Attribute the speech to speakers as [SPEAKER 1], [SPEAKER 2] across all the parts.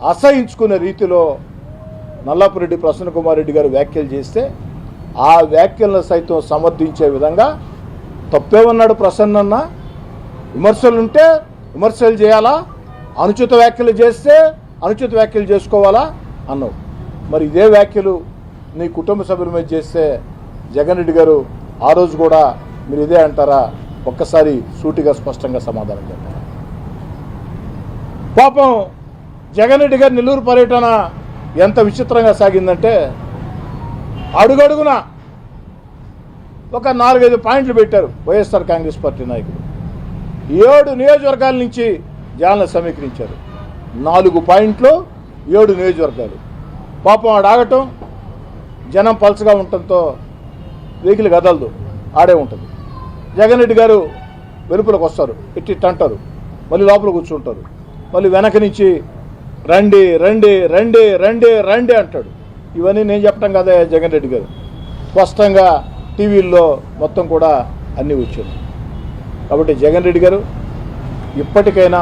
[SPEAKER 1] అసహించుకునే రీతిలో నల్లపురెడ్డి ప్రసన్న కుమార్ రెడ్డి గారు వ్యాఖ్యలు చేస్తే ఆ వ్యాఖ్యలను సైతం సమర్థించే విధంగా తప్పేమన్నాడు ప్రసన్నన్న. విమర్శలు ఉంటే విమర్శలు చేయాలా? అనుచిత వ్యాఖ్యలు చేస్తే అనుచిత వ్యాఖ్యలు చేసుకోవాలా? అన్నావు. మరి ఇదే వ్యాఖ్యలు నీ కుటుంబ సభ్యుల మీద చేస్తే జగన్ రెడ్డి గారు ఆ రోజు కూడా మీరు ఇదే అంటారా? ఒక్కసారి సూటిగా స్పష్టంగా సమాధానం చెప్పారు పాపం జగన్ రెడ్డి గారి నెల్లూరు పర్యటన ఎంత విచిత్రంగా సాగిందంటే అడుగడుగున ఒక నాలుగైదు పాయింట్లు పెట్టారు వైఎస్ఆర్ కాంగ్రెస్ పార్టీ నాయకులు. ఏడు నియోజకవర్గాల నుంచి జనాలను సమీకరించారు. నాలుగు పాయింట్లు ఏడు నియోజకవర్గాలు. పాపం ఆడ ఆగటం జనం పల్చగా ఉండటంతో వెహికల్ కదలదు ఆడే ఉంటుంది. జగన్ రెడ్డి గారు వెలుపులకు వస్తారు ఇట్టి అంటారు మళ్ళీ లోపల కూర్చుంటారు. మళ్ళీ వెనక నుంచి రండి రండి రండి రండి రండి అంటాడు. ఇవన్నీ నేను చెప్పడం కదా జగన్ రెడ్డి గారు. స్పష్టంగా టీవీల్లో మొత్తం కూడా అన్నీ వచ్చాయి కాబట్టి జగన్ రెడ్డి గారు ఇప్పటికైనా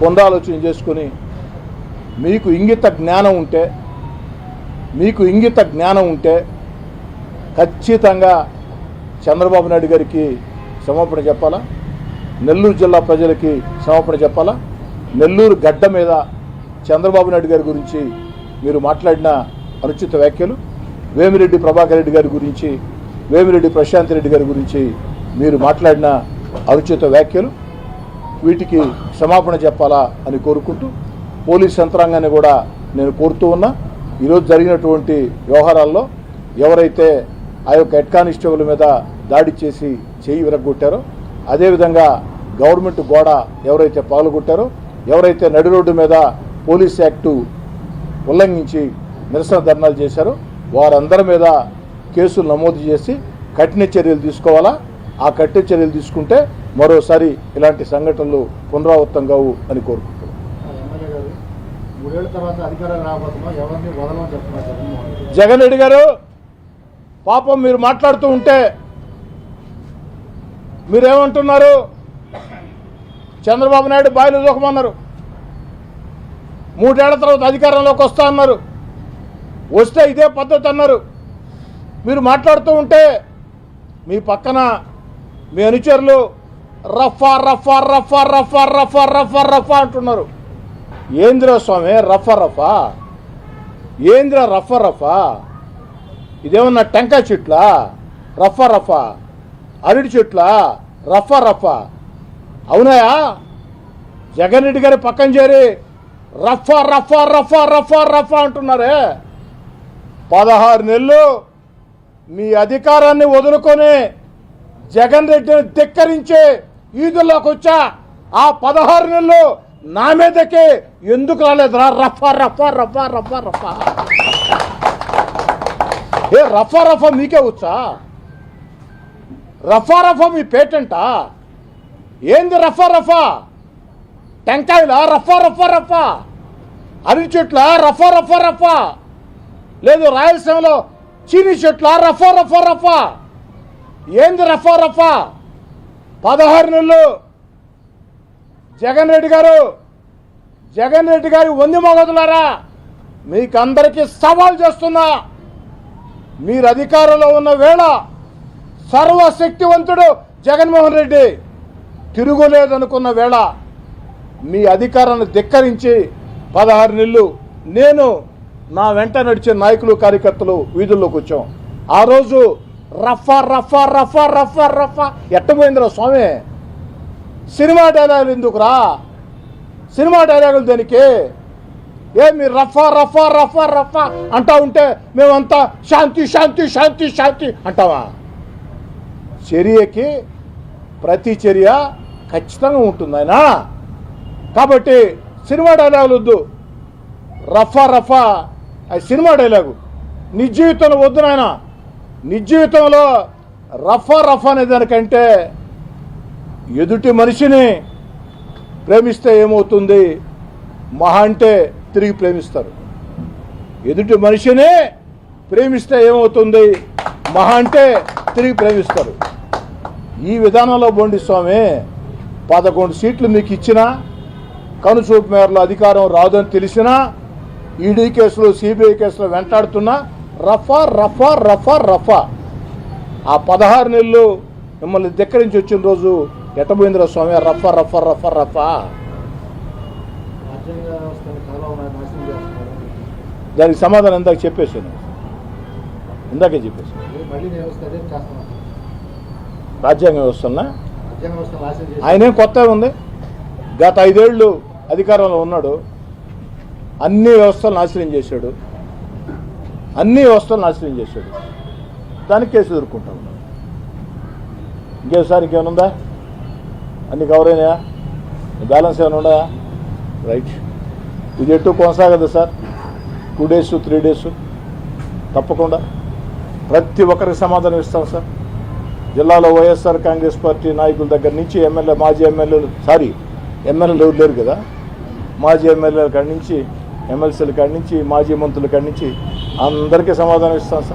[SPEAKER 1] పునరాలోచన చేసుకుని మీకు ఇంగిత జ్ఞానం ఉంటే మీకు ఇంగిత జ్ఞానం ఉంటే ఖచ్చితంగా చంద్రబాబు నాయుడు గారికి క్షమాపణ చెప్పాలా? నెల్లూరు జిల్లా ప్రజలకి క్షమాపణ చెప్పాలా? నెల్లూరు గడ్డ మీద చంద్రబాబు నాయుడు గారి గురించి మీరు మాట్లాడిన అనుచిత వ్యాఖ్యలు వేమిరెడ్డి ప్రభాకర్ రెడ్డి గారి గురించి వేమిరెడ్డి ప్రశాంత్ రెడ్డి గారి గురించి మీరు మాట్లాడిన అనుచిత వ్యాఖ్యలు వీటికి క్షమాపణ చెప్పాలా అని కోరుకుంటూ పోలీస్ యంత్రాంగాన్ని కూడా నేను కోరుతూ ఉన్నా. ఈరోజు జరిగినటువంటి వ్యవహారాల్లో ఎవరైతే ఆ యొక్క హెడ్ కానిస్టేబుల్ మీద దాడి చేసి చేయి విరగొట్టారో అదేవిధంగా గవర్నమెంట్ గోడ ఎవరైతే పగలగొట్టారో ఎవరైతే నడి రోడ్డు మీద పోలీస్ యాక్టు ఉల్లంఘించి నిరసన ధర్నాలు చేశారో వారందరి మీద కేసులు నమోదు చేసి కఠిన చర్యలు తీసుకోవాలా? ఆ కఠిన చర్యలు తీసుకుంటే మరోసారి ఇలాంటి సంఘటనలు పునరావృతం కావు అని
[SPEAKER 2] రెడ్డి
[SPEAKER 1] జగన్ రెడ్డి గారు పాపం మీరు మాట్లాడుతూ ఉంటే మీరేమంటున్నారు? చంద్రబాబు నాయుడు బాయిలు దూకమన్నారు. మూడేళ్ళ తర్వాత అధికారంలోకి వస్తా అన్నారు. వస్తే ఇదే పద్ధతి అన్నారు. మీరు మాట్లాడుతూ ఉంటే మీ పక్కన మీ అనుచరులు రఫా రఫా రఫా రఫా రఫా రఫా రఫా అంటున్నారు. ఏంద్ర స్వామి రఫా రఫా? ఏంద్ర రఫా రఫా? ఇదేమన్నా టెంకాయ చెట్లా? రఫా రఫా? అరటి చెట్లా? రఫా రఫా? అవునాయా జగన్ రెడ్డి గారి పక్కన చేరి రఫా రఫా రఫా రఫా రఫా అంటున్నారే. పదహారు నెలలు మీ అధికారాన్ని వదులుకొని జగన్ రెడ్డిని ధిక్కరించే ఈదుల్లోకి వచ్చా. ఆ పదహారు నెలలు నా మీదకి ఎందుకు రాలేదురా? రఫా రఫా రఫా రఫా రఫా. ఏ రఫా రఫా మీకే వచ్చా? రఫా రఫా మీ పేటెంటా? ఏంది రఫా రఫా? టెంకాయలా? రఫా రఫా రఫా? అరటి చెట్ల? రఫా రఫా రఫా? లేదు రాయలసీమలో చీనీ చెట్ల? రఫా రఫా రఫా? ఏంది రఫా రఫా? పదహారు నెలలు. జగన్ రెడ్డి గారు జగన్ రెడ్డి గారి వంది మొగదులారా మీకందరికీ సవాల్ చేస్తున్నా. మీరు అధికారంలో ఉన్న వేళ సర్వశక్తివంతుడు జగన్మోహన్ రెడ్డి. తిరుగులేదనుకున్న వేళ మీ అధికారాన్ని ధిక్కరించి పదహారు నెలలు నేను నా వెంట నడిచే నాయకులు కార్యకర్తలు వీధుల్లోకి వచ్చాం. ఆ రోజు రఫా రఫా రఫా రఫా రఫా. ఎట్టబోయిందిరా స్వామి? సినిమా డైలాగులు ఎందుకురా? సినిమా డైలాగులు దేనికి? ఏ మీరు రఫా రఫా రఫా రఫా అంటా ఉంటే మేమంతా శాంతి శాంతి శాంతి శాంతి అంటావా? చర్యకి ప్రతి చర్య ఖచ్చితంగా ఉంటుంది ఆయన. కాబట్టి సినిమా డైలాగులు వద్దు. రఫా రఫా అది సినిమా డైలాగు నిజీవితంలో వద్దు నాయన. నిజీవితంలో రఫా రఫా అనే దానికంటే ఎదుటి మనిషిని ప్రేమిస్తే ఏమవుతుంది? మహా అంటే తిరిగి ప్రేమిస్తారు. ఎదుటి మనిషిని ప్రేమిస్తే ఏమవుతుంది? మహా అంటే తిరిగి ప్రేమిస్తారు. ఈ విధానంలో బోండి స్వామి పదకొండు సీట్లు మీకు ఇచ్చినా కనుచూపు మేరలో అధికారం రాదని తెలిసినా ఈడీ కేసులు సిబిఐ కేసులు వెంటాడుతున్నా రఫా రఫా రఫా రఫా. ఆ పదహారు నెలలు మిమ్మల్ని ధిక్కరించి వచ్చిన రోజు ఎట్టబోయిందిరా స్వామి? రఫా రఫా రఫా రఫా. దానికి సమాధానం ఇందాక చెప్పేసాను ఇందాకే చెప్పేసాను రాజ్యాంగ వ్యవస్థన్నా ఆయనేం కొత్త ఉంది? గత ఐదేళ్ళు అధికారంలో ఉన్నాడు. అన్ని వ్యవస్థలు నాశనం చేశాడు. అన్ని వ్యవస్థలు నాశనం చేశాడు. దానికి కేసు ఎదుర్కొంటా ఉన్నాడు. ఇంకేసారి సార్ ఇంకేమైనా ఉందా? అన్ని కవర్ అయినాయా? బ్యాలెన్స్ ఏమైనా ఉన్నాయా రైట్ ఇది ఎటు కొనసాగదు sir. Two days three days తప్పకుండా. ప్రతి ఒక్కరికి సమాధానం ఇస్తాం సార్. జిల్లాలో వైఎస్ఆర్ కాంగ్రెస్ పార్టీ నాయకుల దగ్గర నుంచి ఎమ్మెల్యే మాజీ ఎమ్మెల్యేలు సారీ ఎమ్మెల్యేలు ఎవరు లేరు కదా? మాజీ ఎమ్మెల్యేల కాడి నుంచి ఎమ్మెల్సీల కాడి నుంచి మాజీ మంత్రుల కాడి నుంచి అందరికీ సమాధానం ఇస్తాను సార్.